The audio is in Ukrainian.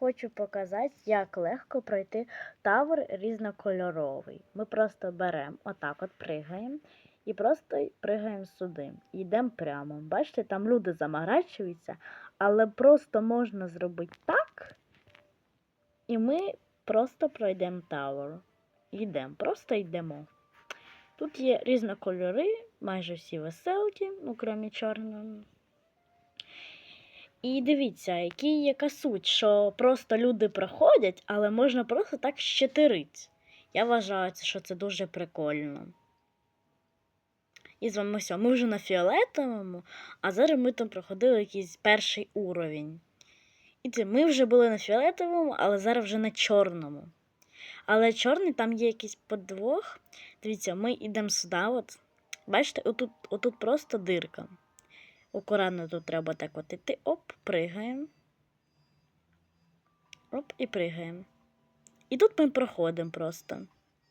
хочу показати, як легко пройти тавер різнокольоровий. Ми просто беремо, отак от пригаємо і просто пригаємо сюди. Йдемо прямо. Бачите, там люди заморачуються, але просто можна зробити так, і ми просто пройдемо тавер. Йдемо, просто йдемо. Тут є різнокольори, майже всі веселки, ну, крім чорного. І дивіться, який яка суть, що просто люди проходять, але можна просто так щетерити. Я вважаю, що це дуже прикольно. І з вами все. Ми вже на фіолетовому, а зараз ми там проходили якийсь перший уровень. І це ми вже були на фіолетовому, але зараз вже на чорному. Але чорний там є якийсь подвох. Дивіться, ми йдемо сюди. От. Бачите, отут, отут просто дирка. Акуратно тут треба так от іти. Оп, пригаємо. Оп, і пригаємо. І тут ми проходимо просто.